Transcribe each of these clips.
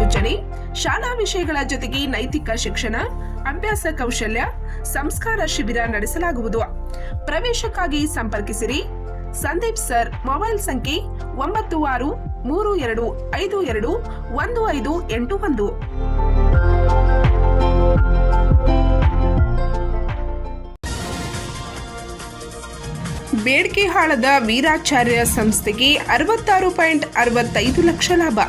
ಸೂಚನೆ. ಶಾಲಾ ವಿಷಯಗಳ ಜೊತೆಗೆ ನೈತಿಕ ಶಿಕ್ಷಣ, ಅಭ್ಯಾಸ ಕೌಶಲ್ಯ, ಸಂಸ್ಕಾರ ಶಿಬಿರ ನಡೆಸಲಾಗುವುದು. ಪ್ರವೇಶಕ್ಕಾಗಿ ಸಂಪರ್ಕಿಸಿರಿ. ಸಂದೀಪ್ ಸರ್, ಮೊಬೈಲ್ ಸಂಖ್ಯೆ ಒಂಬತ್ತು ಆರು, ಮೂರು ಎರಡು, ಐದು ಎರಡು, ಒಂದು ಐದು ಎಂಟು ಒಂದು. ಬೇಡಿಕೆ ಹಾಳದ ವೀರಾಚಾರ್ಯ ಸಂಸ್ಥೆಗೆ ಅರವತ್ತಾರು ಪಾಯಿಂಟ್ ಅರವತ್ತೈದು ಲಕ್ಷ ಲಾಭ.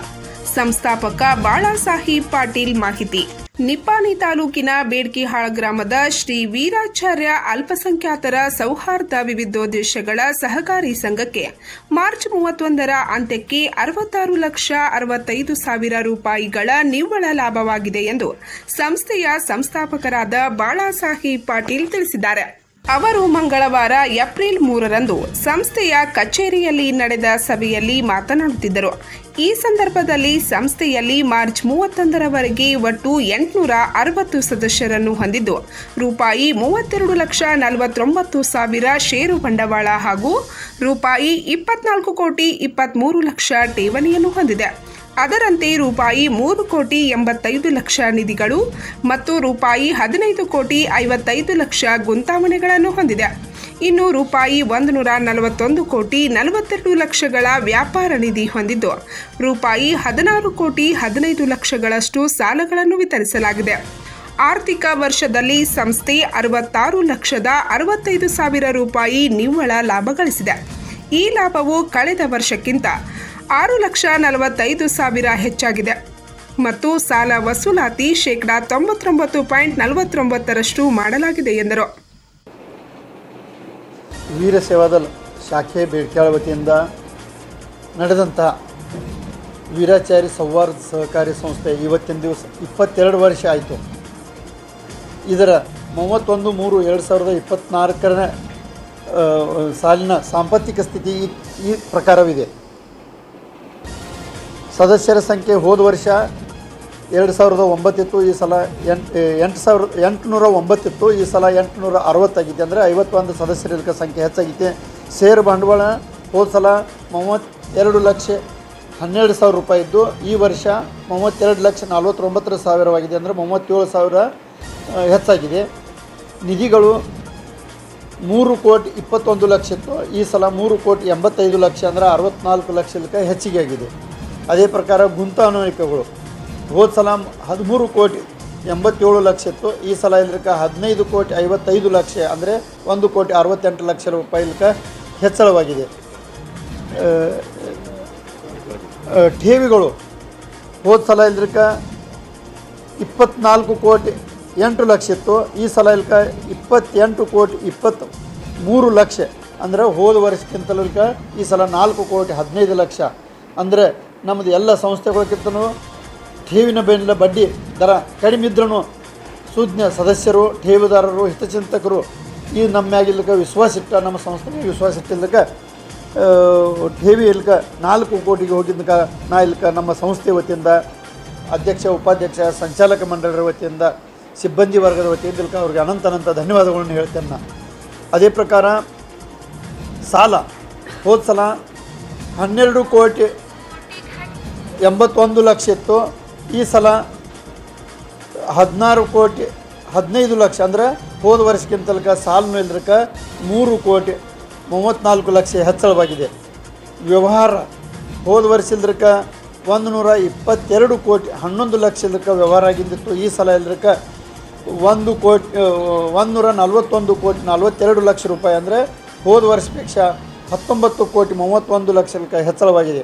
ಸಂಸ್ಥಾಪಕ ಬಾಳಾಸಾಹೇಬ್ ಪಾಟೀಲ್ ಮಾಹಿತಿ. ನಿಪ್ಪಾಣಿ ತಾಲೂಕಿನ ಬೇಡ್ಕಿಹಾಳ ಗ್ರಾಮದ ಶ್ರೀ ವೀರಾಚಾರ್ಯ ಅಲ್ಪಸಂಖ್ಯಾತರ ಸೌಹಾರ್ದ ವಿವಿಧೋದ್ದೇಶಗಳ ಸಹಕಾರಿ ಸಂಘಕ್ಕೆ ಮಾರ್ಚ್ ಮೂವತ್ತೊಂದರ ಅಂತ್ಯಕ್ಕೆ ಅರವತ್ತಾರು ಲಕ್ಷ ಅರವತ್ತೈದು ಸಾವಿರ ರೂಪಾಯಿಗಳ ನಿವ್ವಳ ಲಾಭವಾಗಿದೆ ಎಂದು ಸಂಸ್ಥೆಯ ಸಂಸ್ಥಾಪಕರಾದ ಬಾಳಾಸಾಹೇಬ್ ಪಾಟೀಲ್ ತಿಳಿಸಿದ್ದಾರೆ. ಅವರು ಮಂಗಳವಾರ ಏಪ್ರಿಲ್ ಮೂರರಂದು ಸಂಸ್ಥೆಯ ಕಚೇರಿಯಲ್ಲಿ ನಡೆದ ಸಭೆಯಲ್ಲಿ ಮಾತನಾಡುತ್ತಿದ್ದರು. ಈ ಸಂದರ್ಭದಲ್ಲಿ ಸಂಸ್ಥೆಯಲ್ಲಿ ಮಾರ್ಚ್ ಮೂವತ್ತೊಂದರವರೆಗೆ ಒಟ್ಟು ಎಂಟುನೂರ ಅರವತ್ತು ಸದಸ್ಯರನ್ನು ಹೊಂದಿದ್ದು, ರೂಪಾಯಿ ಮೂವತ್ತೆರಡು ಲಕ್ಷ ನಲವತ್ತೊಂಬತ್ತು ಸಾವಿರ ಷೇರು ಬಂಡವಾಳ ಹಾಗೂ ರೂಪಾಯಿ ಇಪ್ಪತ್ನಾಲ್ಕು ಕೋಟಿ ಇಪ್ಪತ್ತ್ಮೂರು ಲಕ್ಷ ಠೇವಣಿಯನ್ನು ಹೊಂದಿದೆ. ಅದರಂತೆ ರೂಪಾಯಿ ಮೂರು ಕೋಟಿ ಎಂಬತ್ತೈದು ಲಕ್ಷ ನಿಧಿಗಳು ಮತ್ತು ರೂಪಾಯಿ ಹದಿನೈದು ಕೋಟಿ ಐವತ್ತೈದು ಲಕ್ಷ ಗುಂತಾವಣೆಗಳನ್ನು ಹೊಂದಿದೆ. ಇನ್ನು ರೂಪಾಯಿ ಒಂದು ನೂರ ನಲವತ್ತೊಂದು ಕೋಟಿ ನಲವತ್ತೆರಡು ಲಕ್ಷಗಳ ವ್ಯಾಪಾರ ನಿಧಿ ಹೊಂದಿದ್ದು, ರೂಪಾಯಿ ಹದಿನಾರು ಕೋಟಿ ಹದಿನೈದು ಲಕ್ಷಗಳಷ್ಟು ಸಾಲಗಳನ್ನು ವಿತರಿಸಲಾಗಿದೆ. ಆರ್ಥಿಕ ವರ್ಷದಲ್ಲಿ ಸಂಸ್ಥೆ ಅರವತ್ತಾರು ಲಕ್ಷದ ಅರವತ್ತೈದು ಸಾವಿರ ರೂಪಾಯಿ ನಿವ್ವಳ ಲಾಭ ಗಳಿಸಿದೆ. ಈ ಲಾಭವು ಕಳೆದ ವರ್ಷಕ್ಕಿಂತ ಆರು ಲಕ್ಷ ನಲವತ್ತೈದು ಸಾವಿರ ಹೆಚ್ಚಾಗಿದೆ. ಮತ್ತು ಸಾಲ ವಸೂಲಾತಿ ಶೇಕಡಾ ತೊಂಬತ್ತೊಂಬತ್ತು ಪಾಯಿಂಟ್ ನಲವತ್ತೊಂಬತ್ತರಷ್ಟು ಮಾಡಲಾಗಿದೆ ಎಂದರು. ವೀರ ಸೇವಾದಲ್ ಶಾಖೆ ಬೇಡ್ಕ್ಯಾಳ ವತಿಯಿಂದ ನಡೆದಂತಹ ವೀರಾಚಾರಿ ಸೌಹಾರ್ದ ಸಹಕಾರಿ ಸಂಸ್ಥೆ ಇವತ್ತಿನ ದಿವಸ ಇಪ್ಪತ್ತೆರಡು ವರ್ಷ ಆಯಿತು. ಇದರ ಮೂವತ್ತೊಂದು ಮೂರು ಎರಡು ಸಾವಿರದ ಇಪ್ಪತ್ತ್ನಾಲ್ಕರ ಸಾಲಿನ ಸಾಂಪತ್ತಿಕ ಸ್ಥಿತಿ ಈ ಈ ಪ್ರಕಾರವಿದೆ. ಸದಸ್ಯರ ಸಂಖ್ಯೆ ಹೋದ ವರ್ಷ ಎರಡು ಸಾವಿರದ ಒಂಬತ್ತಿತ್ತು, ಈ ಸಲ ಎಂಟು ಎಂಟು ಸಾವಿರ, ಎಂಟುನೂರ ಒಂಬತ್ತಿತ್ತು, ಈ ಸಲ ಎಂಟುನೂರ ಅರವತ್ತಾಗಿದೆ ಅಂದರೆ ಐವತ್ತೊಂದು ಸದಸ್ಯರ ಸಂಖ್ಯೆ ಹೆಚ್ಚಾಗಿದೆ. ಷೇರು ಬಂಡವಾಳ ಹೋದ ಸಲ ಮೂವತ್ತೆರಡು ಲಕ್ಷ ಹನ್ನೆರಡು ಸಾವಿರ ರೂಪಾಯಿ ಇದ್ದು, ಈ ವರ್ಷ ಮೂವತ್ತೆರಡು ಲಕ್ಷ ನಲ್ವತ್ತೊಂಬತ್ತರ ಸಾವಿರವಾಗಿದೆ ಅಂದರೆ ಮೂವತ್ತೇಳು ಸಾವಿರ ಹೆಚ್ಚಾಗಿದೆ. ನಿಧಿಗಳು ಮೂರು ಕೋಟಿ ಇಪ್ಪತ್ತೊಂದು ಲಕ್ಷ ಇತ್ತು, ಈ ಸಲ ಮೂರು ಕೋಟಿ ಎಂಬತ್ತೈದು ಲಕ್ಷ ಅಂದರೆ ಅರವತ್ನಾಲ್ಕು ಲಕ್ಷಕ್ಕೆ ಹೆಚ್ಚಿಗೆ ಆಗಿದೆ. ಅದೇ ಪ್ರಕಾರ ಗುಂತಾನ್ವಯಿಕಗಳು ಹೋದ ಸಲ ಹದಿಮೂರು ಕೋಟಿ ಎಂಬತ್ತೇಳು ಲಕ್ಷ ಇತ್ತು. ಈ ಸಲ ಇಲ್ಲಕ ಹದಿನೈದು ಕೋಟಿ ಐವತ್ತೈದು ಲಕ್ಷ, ಅಂದರೆ ಒಂದು ಕೋಟಿ ಅರವತ್ತೆಂಟು ಲಕ್ಷ ರೂಪಾಯಿ ಇಲ್ಲಕ ಹೆಚ್ಚಳವಾಗಿದೆ. ಠೇವಿಗಳು. ಹೋದ ಸಲ ಇಲ್ದ್ರಕ ಇಪ್ಪತ್ನಾಲ್ಕು ಕೋಟಿ ಎಂಟು ಲಕ್ಷ ಇತ್ತು. ಈ ಸಲ ಇಲ್ಕ ಇಪ್ಪತ್ತೆಂಟು ಕೋಟಿ ಇಪ್ಪತ್ತು ಮೂರು ಲಕ್ಷ, ಅಂದರೆ ಹೋದ ವರ್ಷಕ್ಕಿಂತಲೂ ಈ ಸಲ ನಾಲ್ಕು ಕೋಟಿ ಹದಿನೈದು ಲಕ್ಷ. ಅಂದರೆ ನಮ್ಮದು ಎಲ್ಲ ಸಂಸ್ಥೆಗಳಕ್ಕಿಂತಲೂ ಠೇವಿನ ಬೆನ್ನಿನ ಬಡ್ಡಿ ದರ ಕಡಿಮೆ ಇದ್ರೂ ಸುಜ್ಞ ಸದಸ್ಯರು ಠೇವಿದಾರರು ಹಿತಚಿಂತಕರು ಈ ನಮ್ಮ ವಿಶ್ವಾಸ ಇಟ್ಟ ನಮ್ಮ ಸಂಸ್ಥೆ ವಿಶ್ವಾಸ ಇಟ್ಟಿಲ್ಲಕ ಆ, ಠೇವಿ ಇಲ್ಕ ನಾಲ್ಕು ಕೋಟಿಗೆ ಹೋಗಿದ್ದಕ ನಾ ಇಲ್ಕ ನಮ್ಮ ಸಂಸ್ಥೆ ವತಿಯಿಂದ ಅಧ್ಯಕ್ಷ ಉಪಾಧ್ಯಕ್ಷ ಸಂಚಾಲಕ ಮಂಡಳಿಯ ವತಿಯಿಂದ ಸಿಬ್ಬಂದಿ ವರ್ಗದ ವತಿಯಿಂದ ಇಲ್ಕ ಅವ್ರಿಗೆ ಅನಂತ ಅನಂತ ಧನ್ಯವಾದಗಳನ್ನು ಹೇಳ್ತೇನೆ ನಾ. ಅದೇ ಪ್ರಕಾರ ಸಾಲ ಹೋದ ಸಲ ಹನ್ನೆರಡು ಕೋಟಿ ಎಂಬತ್ತೊಂದು ಲಕ್ಷ ಇತ್ತು. ಈ ಸಲ ಹದಿನಾರು ಕೋಟಿ, ಹದಿನೈದು ಲಕ್ಷ ಅಂದರೆ ಹೋದ ವರ್ಷಕ್ಕಿಂತಲಕ ಸಾಲ ಮೇಲ್ರಕ ಮೂರು ಕೋಟಿ ಮೂವತ್ತ್ನಾಲ್ಕು ಲಕ್ಷ ಹೆಚ್ಚಳವಾಗಿದೆ. ವ್ಯವಹಾರ ಹೋದ ವರ್ಷ ಇಲ್ದ್ರಕ ಒಂದು ನೂರ ಇಪ್ಪತ್ತೆರಡು ಕೋಟಿ, ಹನ್ನೊಂದು ಲಕ್ಷ ಇಲ್ದ್ರಕ ವ್ಯವಹಾರ ಆಗಿದ್ದಿತ್ತು. ಈ ಸಲ ಇಲ್ದ್ರಕ ಒಂದು ಕೋಟಿ ಒಂದು ನೂರ ನಲ್ವತ್ತೊಂದು ಕೋಟಿ, ನಲ್ವತ್ತೆರಡು ಲಕ್ಷ ರೂಪಾಯಿ ಅಂದರೆ ಹೋದ ವರ್ಷ ಪೇಕ್ಷ ಹತ್ತೊಂಬತ್ತು ಕೋಟಿ, ಮೂವತ್ತೊಂದು ಲಕ್ಷ ಹೆಚ್ಚಳವಾಗಿದೆ.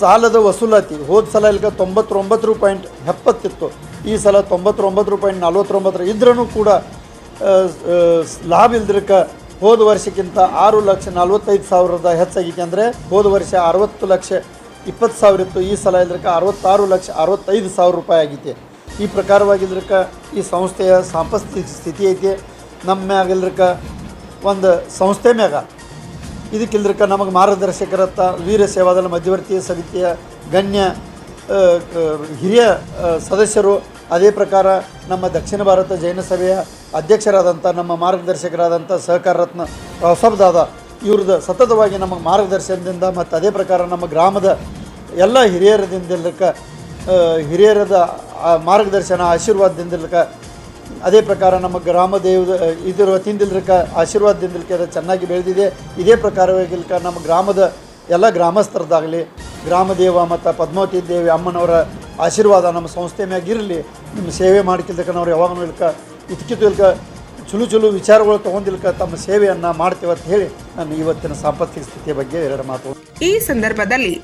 ಸಾಲದ ವಸೂಲಾತಿ ಹೋದ ಸಲ ಇಲ್ಕ ತೊಂಬತ್ತೊಂಬತ್ತು ಪಾಯಿಂಟ್ ಎಪ್ಪತ್ತಿತ್ತು. ಈ ಸಲ ತೊಂಬತ್ತೊಂಬತ್ತು ಪಾಯಿಂಟ್ ನಲ್ವತ್ತೊಂಬತ್ತರ ಇದ್ರೂ ಕೂಡ ಲಾಭ ಇಲ್ದಿರಕ ಹೋದ ವರ್ಷಕ್ಕಿಂತ ಆರು ಲಕ್ಷ ನಲ್ವತ್ತೈದು ಸಾವಿರದ ಹೆಚ್ಚಾಗಿತ್ತು ಅಂದರೆ ಹೋದ ವರ್ಷ ಅರವತ್ತು ಲಕ್ಷ ಇಪ್ಪತ್ತು ಸಾವಿರ ಇತ್ತು. ಈ ಸಲ ಇದ್ರಕ್ಕೆ ಅರವತ್ತಾರು ಲಕ್ಷ ಅರವತ್ತೈದು ಸಾವಿರ ರೂಪಾಯಿ ಆಗೈತೆ ಈ ಪ್ರಕಾರವಾಗಿಲ್ರಕ್ಕ ಈ ಸಂಸ್ಥೆಯ ಸಾಂಪಸ್ಥಿತಿ ಸ್ಥಿತಿ ಐತಿ. ನಮ್ಮ ಮ್ಯಾಗಿಲ್ರಕ್ಕ ಒಂದು ಸಂಸ್ಥೆ ಮ್ಯಾಗ ಇದಕ್ಕಿಲ್ರಕ್ಕ ನಮಗೆ ಮಾರ್ಗದರ್ಶಕರತ್ತ ವೀರ ಸೇವಾದಳ ಮಧ್ಯವರ್ತಿಯ ಸಮಿತಿಯ ಗಣ್ಯ ಹಿರಿಯ ಸದಸ್ಯರು, ಅದೇ ಪ್ರಕಾರ ನಮ್ಮ ದಕ್ಷಿಣ ಭಾರತ ಜೈನ ಸಭೆಯ ಅಧ್ಯಕ್ಷರಾದಂಥ, ನಮ್ಮ ಮಾರ್ಗದರ್ಶಕರಾದಂಥ ಸಹಕಾರ ರತ್ನ ಹೊಸಬ್ದಾದ ದಾದ, ಇವ್ರದ್ದು ಸತತವಾಗಿ ನಮಗೆ ಮಾರ್ಗದರ್ಶನದಿಂದ ಮತ್ತು ಅದೇ ಪ್ರಕಾರ ನಮ್ಮ ಗ್ರಾಮದ ಎಲ್ಲ ಹಿರಿಯರದಿಂದಲಕ್ಕ ಹಿರಿಯರದ ಮಾರ್ಗದರ್ಶನ ಆಶೀರ್ವಾದದಿಂದಲಕ್ಕ ಅದೇ ಪ್ರಕಾರ ನಮ್ಮ ಗ್ರಾಮ ದೇವ ಇದರ ಆಶೀರ್ವಾದದಿಂದಲ್ಕ ಅದು ಚೆನ್ನಾಗಿ ಬೆಳೆದಿದೆ. ಇದೇ ಪ್ರಕಾರವಾಗಿಲ್ಕ ನಮ್ಮ ಗ್ರಾಮದ ಎಲ್ಲ ಗ್ರಾಮಸ್ಥರದ್ದಾಗಲಿ ಗ್ರಾಮದೇವ ಮತ್ತು ಪದ್ಮಾವತಿ ದೇವಿ ಅಮ್ಮನವರ ಆಶೀರ್ವಾದ ನಮ್ಮ ಸಂಸ್ಥೆ ಮ್ಯಾಗಿರಲಿ, ನಿಮ್ಮ ಸೇವೆ ಮಾಡ್ಕಿಲ್ದಕ್ಕ ನಾವು ಯಾವಾಗಲೂ ಇಲ್ಕ ಇದಕ್ಕಿತ್ತು ಇಲ್ಕ ಚುಲು ಚುಲು ವಿಚಾರಗಳು ತಗೊಂಡಿಲ್ಕ ತಮ್ಮ ಸೇವೆಯನ್ನು ಮಾಡ್ತೇವೆ ಅಂತ ಹೇಳಿ ನಾನು ಇವತ್ತಿನ ಸಾಂಪತ್ತಿಕ ಸ್ಥಿತಿಯ ಬಗ್ಗೆ ಎರಡು ಮಾತು. ಈ ಸಂದರ್ಭದಲ್ಲಿ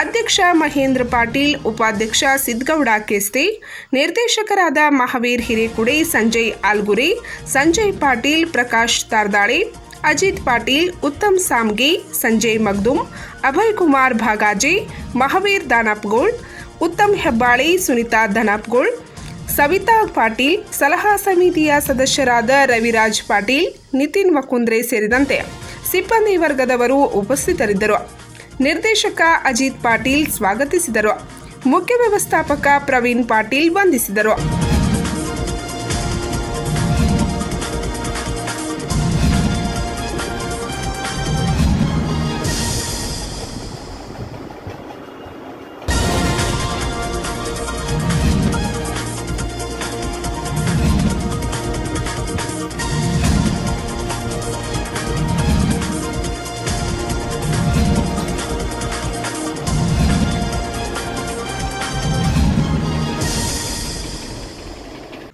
ಅಧ್ಯಕ್ಷ ಮಹೇಂದ್ರ ಪಾಟೀಲ್, ಉಪಾಧ್ಯಕ್ಷ ಸಿದ್ಗೌಡ ಕೇಸ್ತಿ, ನಿರ್ದೇಶಕರಾದ ಮಹಾವೀರ್ ಹಿರೇಕುಡಿ, ಸಂಜಯ್ ಆಲ್ಗುರಿ, ಸಂಜಯ್ ಪಾಟೀಲ್, ಪ್ರಕಾಶ್ ತಾರ್ದಾಳಿ, ಅಜಿತ್ ಪಾಟೀಲ್, ಉತ್ತಮ್ ಸಾಮ್ಗಿ, ಸಂಜಯ್ ಮಗ್ದುಮ್, ಅಭಯ್ ಕುಮಾರ್ ಭಾಗಾಜಿ, ಮಹಾವೀರ್ ದಾನಪ್ಗೋಳ್, ಉತ್ತಮ್ ಹೆಬ್ಬಾಳಿ, ಸುನಿತಾ ಧನಾಪ್ಗೋಳ್ ಸವಿತಾ ಪಾಟೀಲ್, ಸಲಹಾ ಸಮಿತಿಯ ಸದಸ್ಯರಾದ ರವಿರಾಜ್ ಪಾಟೀಲ್, ನಿತಿನ್ ಮಕುಂದ್ರೆ ಸೇರಿದಂತೆ ಸಿಬ್ಬಂದಿ ವರ್ಗದವರು ಉಪಸ್ಥಿತರಿದ್ದರು. ನಿರ್ದೇಶಕ ಅಜಿತ್ ಪಾಟೀಲ್ ಸ್ವಾಗತಿಸಿದರು. ಮುಖ್ಯ ವ್ಯವಸ್ಥಾಪಕ ಪ್ರವೀಣ್ ಪಾಟೀಲ್ ವಂದಿಸಿದರು.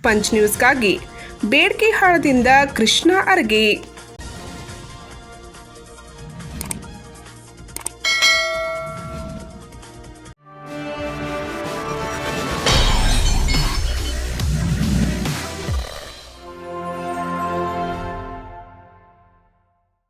ಪಂಚ್ ನ್ಯೂಸ್ಗಾಗಿ ಬೇಡ್ಕೆಹಾಳದಿಂದ ಕೃಷ್ಣ ಅರ್ಗೆ.